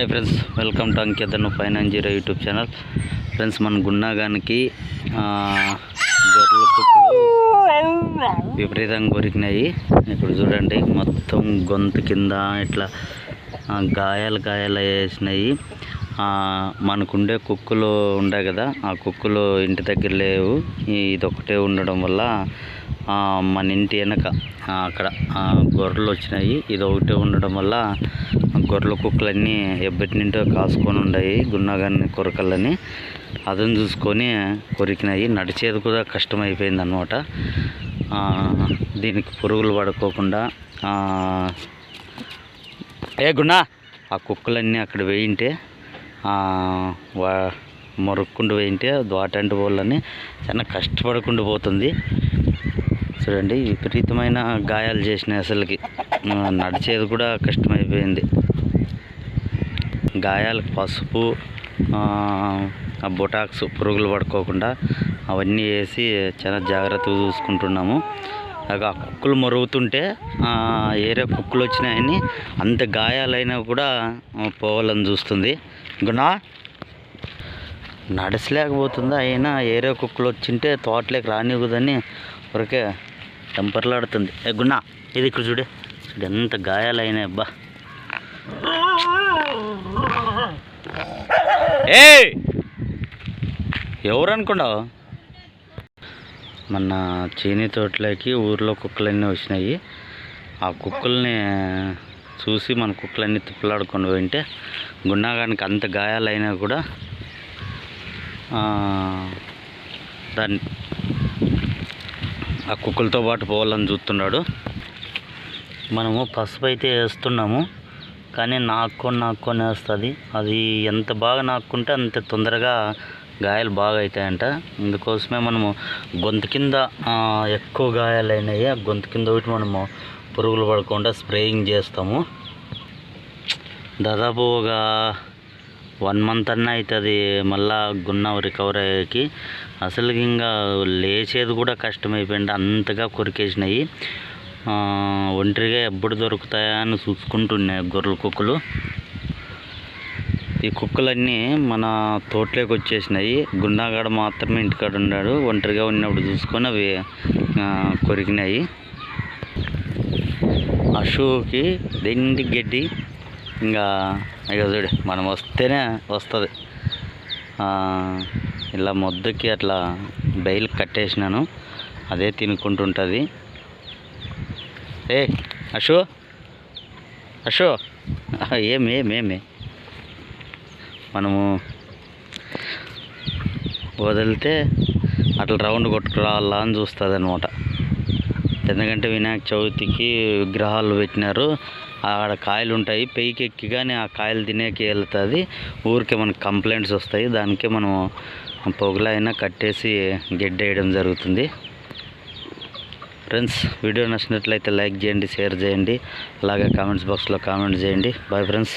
Hi friends welcome to అంకితను five zero YouTube channel. Friends మన గున్నాగానికి గొర్రెల కుక్కలు విపరీతంగా కొరికినాయి. ఇప్పుడు చూడండి మొత్తం గొంతు కింద ఇట్లా గాయాలు గాయాలు వేసినాయి మనకుండే కుక్కలు ఉండే కదా ఆ కుక్కలు ఇంటి దగ్గర లేవు. ఇదొకటే ఉండడం వల్ల మన ఇంటి వెనక అక్కడ గొర్రెలు వచ్చినాయి. ఇది ఒకటే ఉండడం వల్ల గొర్రెల కుక్కలన్నీ ఎబ్బటి నింటో కాసుకొని ఉన్నాయి గున్నగాని కొరకలని అదని చూసుకొని కొరికినాయి. నడిచేది కూడా కష్టమైపోయింది అనమాట దీనికి పురుగులు పడుకోకుండా ఏ గున్నా ఆ కుక్కలన్నీ అక్కడ వేయింటే మొరుక్కుంటూ వేయింటే వాటంటి వాళ్ళని చాలా కష్టపడకుండా పోతుంది. చూడండి విపరీతమైన గాయాలు చేసిన అసలుకి. నడిచేది కూడా కష్టమైపోయింది. గాయాలకు పసుపు బొటాక్స్ పురుగులు పడుకోకుండా అవన్నీ వేసి చాలా జాగ్రత్తగా చూసుకుంటున్నాము. అలాగే ఆ కుక్కలు మరుగుతుంటే ఏరే కుక్కలు వచ్చినాయని అంత గాయాలైనా కూడా పోవాలని చూస్తుంది. గునా నడచలేకపోతుందా అయినా ఏరే కుక్కలు వచ్చింటే తోటలోకి రానివ్వదని ఊరికే టెంపర్లాడుతుంది. ఏ గున్నా ఇది ఇక్కడ చూడు. చూడు ఎంత గాయాలైనా అబ్బా. ఏ ఎవరు అనుకున్నావు మన చీనీ తోటలోకి ఊర్లో కుక్కలన్నీ వచ్చినాయి. ఆ కుక్కల్ని చూసి మన కుక్కలన్నీ తిప్పలాడుకొని పోయింటే గుండాగానికి అంత గాయాలైనా కూడా దాన్ని ఆ కుక్కలతో పాటు పోవాలని చూస్తున్నాడు. మనము పసుపు అయితే వేస్తున్నాము కానీ నాక్కొని నాక్కొని వేస్తుంది. అది ఎంత బాగా నాక్కుంటే అంత తొందరగా గాయాలు బాగా అవుతాయంట అందుకోసమే మనము గొంతు కింద ఎక్కువ గాయాలు అయినాయి ఆ గొంతు కింద ఒకటి మనము పురుగులు పడకుండా స్ప్రేయింగ్ చేస్తాము. దాదాపు ఒక వన్ మంత్ అన్న అవుతుంది మళ్ళా గున్న రికవర్ అయ్యేకి. అసలు ఇంకా లేచేది కూడా కష్టమైపోయింది అంతగా కొరికేసినాయి. ఒంటరిగా ఎప్పుడు దొరుకుతాయా అని చూసుకుంటున్నాయి గొర్రెల కుక్కలు. ఈ కుక్కలన్నీ మన తోటలోకి వచ్చేసినాయి. గుండాగాడ మాత్రమే ఇంటికాడ ఉన్నాడు ఒంటరిగా ఉన్నప్పుడు చూసుకొని అవి కొరికినాయి. ఆ, షూకి అశుకి దెండి గడ్డి ఇంకా ఇక చూడు మనం వస్తేనే వస్తుంది. ఇలా ముద్దకి అట్లా బయలు కట్టేసినాను. అదే తినుకుంటుంటుంది. ఏ అశు అశు. ఏమి ఏమి మనము వదిలితే అట్లా రౌండ్ కొట్టుకురావాలా అని చూస్తుంది అనమాట ఎందుకంటే వినాయక చవితికి విగ్రహాలు పెట్టినారు. ఆడ కాయలు ఉంటాయి పెయికెక్కి కానీ ఆ కాయలు తినేకి వెళ్తుంది. ఊరికే మనకు కంప్లైంట్స్ వస్తాయి. దానికే మనం పొగలైనా కట్టేసి గెడ్డేయడం జరుగుతుంది. ఫ్రెండ్స్ వీడియో నచ్చినట్లయితే లైక్ చేయండి షేర్ చేయండి. అలాగే కామెంట్స్ బాక్స్లో కామెంట్ చేయండి. Bye friends.